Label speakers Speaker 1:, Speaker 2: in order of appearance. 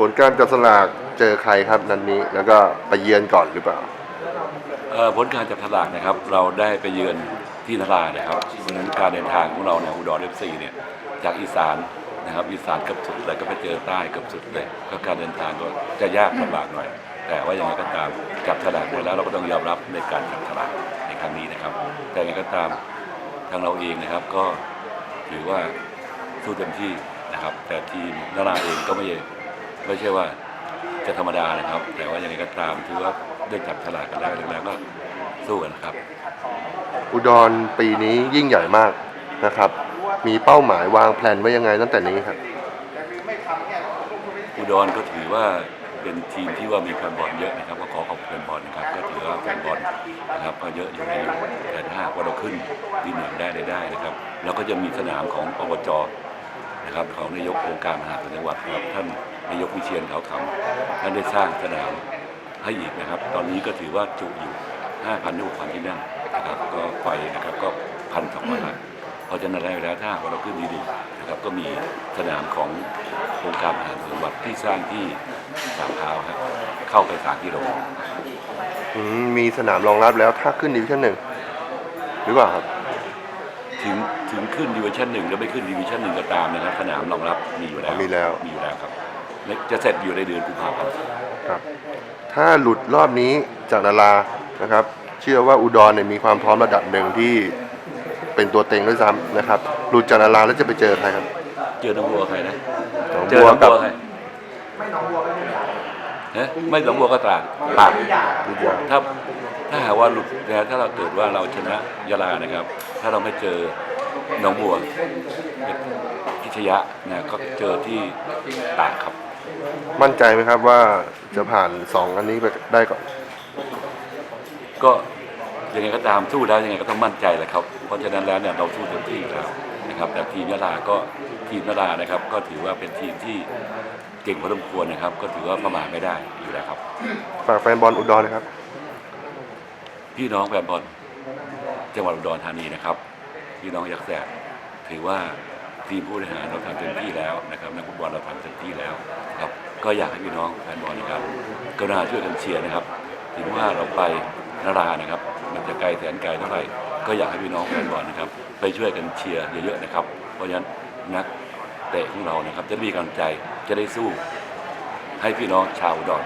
Speaker 1: ผลการจับสลากเจอใครครับนันนี้ แล้วก็ไปเยือนก่อนหรือเปล่า
Speaker 2: เอ่อผลการจับฉลากนะครับ เราได้ไปเยือนที่นรานะครับเพราะฉะนั้นการเดินทางของเราเนี่ยอุดรเอฟซีเนี่ยจากอีสานนะครับอีสานเกับสุดเลยก็ไปเจอใต้เกับสุดเลยก็การเดินทางก็จะยากลำบากหน่อย แต่ว่าอย่างไรก็ตามจับฉลากได้แล้วเราก็ต้องยอมรับในการจับฉลากในครั้งนี้นะครับ แต่อย่างไรก็ตามทางเราเองนะครับก็ถือว่าสู้เต็มที่นะครับ แต่ทีมนราเองก็ไม่ ไม่ใช่ว่าจะธรรมดานะครับ แต่ว่าอย่างไรก็ตามถือว่าได้จับฉลากกันแล้วแล้วก็สู้กันครับ
Speaker 1: อุดรปีนี้ยิ่งใหญ่มากนะครับ มีเป้าหมายวางแผนไว้ยังไงตั้งแต่นี้ครับ
Speaker 2: อุดรก็ถือว่าเป็นทีมที่ว่ามีแฟนบอลเยอะนะครับ ก็ขอขอบคุณแฟนบอลนะครับ ก็ถือว่าแฟนบอลนะครับก็เยอะอยู่ในอยู่แต่ถ้าหากว่าเราขึ้นดีหนึ่งได้ได้ได้นะครับ แล้วก็จะมีสนามของอบจนะครับของนายกองค์การมหาส่วนจังหวัดครับท่าน นายกวิเชียนเขาคำท่านได้สร้างสนามให้อีกนะครับ ตอนนี้ก็ถือว่าจุอยู่ 5,000ถึง6,000ที่นั่งนะครับ ก็ไปนะครับก็พันสองร้อยล้านเพราะฉะนั้นแล้วถ้าหากว่าเราขึ้นดีๆนะครับ ก็มีสนามขององค์การมหาส่วนจังหวัดที่สร้างที่สามพร้าวครับเข้าไปสามกิโล
Speaker 1: อืมมีสนามรองรับแล้วถ้าขึ้นดิวิชั่นหนึ่งหรือเปล่าครับ
Speaker 2: ถึงถึงขึ้นดิวิชั่นหนึ่งแล้วไม่ขึ้นดิวิชั่นหนึ่งก็ตามนะครับสนามรองรับมีอยู่แล้ว
Speaker 1: มีแล้ว
Speaker 2: มีอยู่แล้วครับและ จะเสร็จอยู่ในเดือนกุมภาพันธ์
Speaker 1: ครับถ้าหลุดรอบนี้จากนารานะครับ เชื่อว่าอุดรเนี่ยมีความพร้อมระดับหนึ่งที่เป็นตัวเต็งด้วยซ้ำนะครับ หลุดจากนาราแล้วจะไปเจอใครครับ
Speaker 2: เจอน้องบัวใครนะ
Speaker 1: หนอง
Speaker 2: เจอ
Speaker 1: บัว
Speaker 2: น้อง
Speaker 1: กับ
Speaker 2: บัวใครเอ๊ะไม่หนองบัวก็ตราดปาก
Speaker 1: วิทยา
Speaker 2: ถ้าถ้าหากว่าหลุดนะถ้าเราเกิดว่าเราชนะยาลานะครับ ถ้าเราไม่เจอหนองบัวพิชยะนะก็เจอที่ตากครับ
Speaker 1: มั่นใจไหมครับว่าจะผ่านสองอันนี้ไปได้ก่อน
Speaker 2: ก็ยังไงก็ตามสู้แล้วยังไงก็ต้องมั่นใจแหละครับ เพราะฉะนั้นแล้วเนี่ยเราสู้เต็มที่อยู่แล้วนะครับ แต่ทีมยะลาก็ทีมยะลานะครับ ก็ถือว่าเป็นทีมที่เก่งพอสมควรนะครับ ก็ถือว่าประมาทไม่ได้อยู่แล้วครับ
Speaker 1: ฝากแฟนบอลอุดรนะครับ
Speaker 2: พี่น้องแฟนบอลจังหวัดอุดรธานีนะครับ พี่น้องยักษ์แสบถือว่า ทีมผู้บริหารเราทำเต็มที่แล้วนะครับนักฟุตบอลเราทำเต็มที่แล้วครับก็อยากให้พี่น้องแฟนบอลนะครับกรุณาช่วยกันเชียร์นะครับ ถึงว่าเราไปนารานะครับ มันจะไกลแสนไกลเท่าไหร่ก็อยากให้พี่น้องแฟนบอลนะครับ ไปช่วยกันเชียร์เยอะๆนะครับ เพราะฉะนั้นนักเตะของเรานะครับ จะมีกำลังใจจะได้สู้ให้พี่น้องชาวอุดร